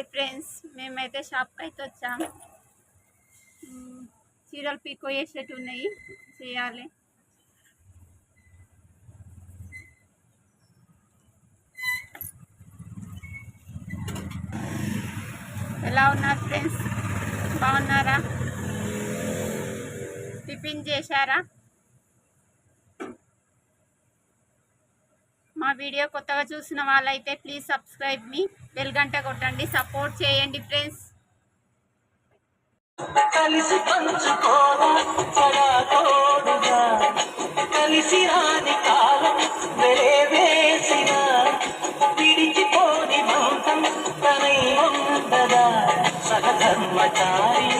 Hi friends మేమైతే షాప్కి అయితే వచ్చాం మ్మ్, చీరలు పీకో వేసేట్టు ఉన్నాయి చేయాలి ఎలా ఉన్నారు ఫ్రెండ్స్ బాగున్నారా టిఫిన్ చేశారా మా వీడియో కొత్తగా చూసిన వాళ్ళైతే ప్లీజ్ సబ్స్క్రైబ్ మీ బెల్ కొట్టండి. సపోర్ట్ చేయండి ఫ్రెండ్స్ కలిసి కలిసి రాని కాలం వెరే వేసిన విడిచిపోని బంధం తనై ఉండదా? సహధర్మచారి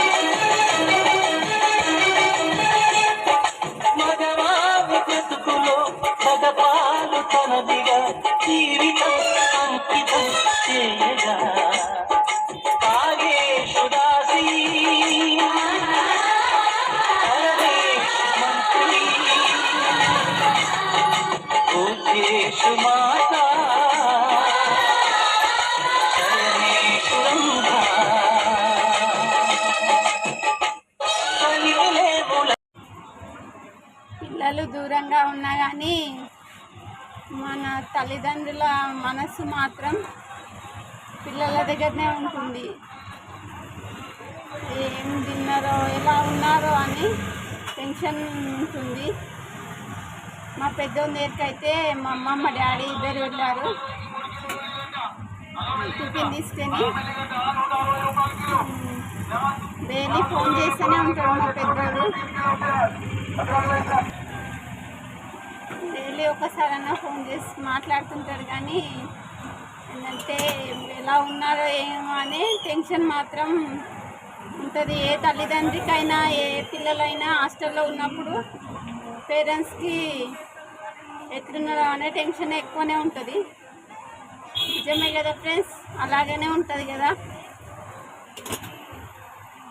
పిల్లలు దూరంగా ఉన్నా కానీ మన తల్లిదండ్రుల మనసు మాత్రం పిల్లల దగ్గరనే ఉంటుంది. ఏం తిన్నారో ఎలా ఉన్నారో అని టెన్షన్ ఉంటుంది. మా పెద్దోని దగ్గరికి అయితే మా అమ్మ మా డాడీ ఇద్దరు వెళ్ళారు టిఫిన్ తీసుకొని. డైలీ ఫోన్ చేస్తూనే ఉంటాడు మా పెద్దోడు డైలీ ఒకసారన్నా ఫోన్ చేసి మాట్లాడుతుంటాడు కానీ ఏంటంటే ఎలా ఉన్నారో ఏమో అని టెన్షన్ మాత్రం ఉంటుంది. ఏ తల్లిదండ్రికైనా ఏ పిల్లలైనా హాస్టల్లో ఉన్నప్పుడు పేరెంట్స్కి ఎట్లున్నారో అనే టెన్షన్ ఎక్కువనే ఉంటుంది. నిజమే కదా ఫ్రెండ్స్? అలాగనే ఉంటుంది కదా.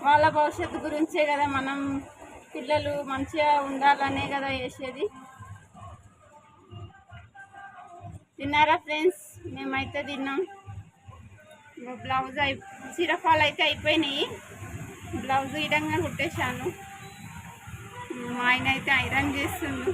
వాళ్ళ భవిష్యత్తు గురించే కదా మనం పిల్లలు మంచిగా ఉండాలనే కదా చేసేది. తిన్నారా ఫ్రెండ్స్? మేమైతే తిన్నాం. బ్లౌజ్ అయి చీరఫాల్ అయితే అయిపోయినాయి. బ్లౌజ్ ఇడంగా కుట్టేశాను. మా ఆయన అయితే ఐరన్ చేస్తుంది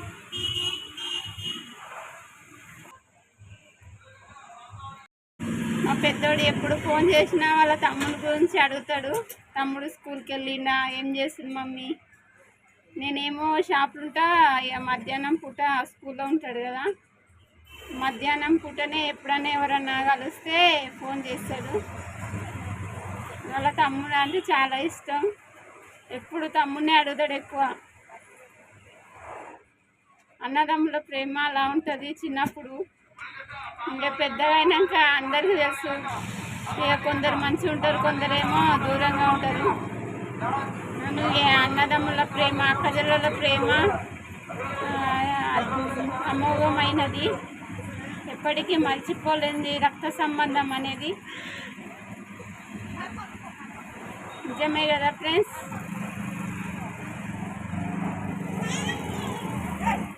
పెద్దోడు ఎప్పుడు ఫోన్ చేసినా వాళ్ళ తమ్ముడు గురించి అడుగుతాడు. తమ్ముడు స్కూల్కి వెళ్ళినా ఏం చేస్తుంది మమ్మీ? నేనేమో షాపులు ఉంటా ఇక మధ్యాహ్నం పూట స్కూల్లో ఉంటాడు కదా. మధ్యాహ్నం పూటనే ఎప్పుడైనా ఎవరన్నా కలిస్తే ఫోన్ చేస్తాడు. వాళ్ళ తమ్ముడు అంటే చాలా ఇష్టం. ఎప్పుడు తమ్ముడిని అడుగుతాడు ఎక్కువ. అన్నదమ్ముల ప్రేమ అలా ఉంటుంది చిన్నప్పుడు. ఇంకా పెద్దగా అయినాక అందరికీ తెలుసు. ఇక కొందరు మంచిగా ఉంటారు కొందరేమో దూరంగా ఉంటారు. నన్ను అన్నదమ్ముల ప్రేమ అక్కజల్ల ప్రేమ అమోఘమైనది. ఎప్పటికీ మర్చిపోలేనిది రక్త సంబంధం అనేది. నిజమే కదా ఫ్రెండ్స్?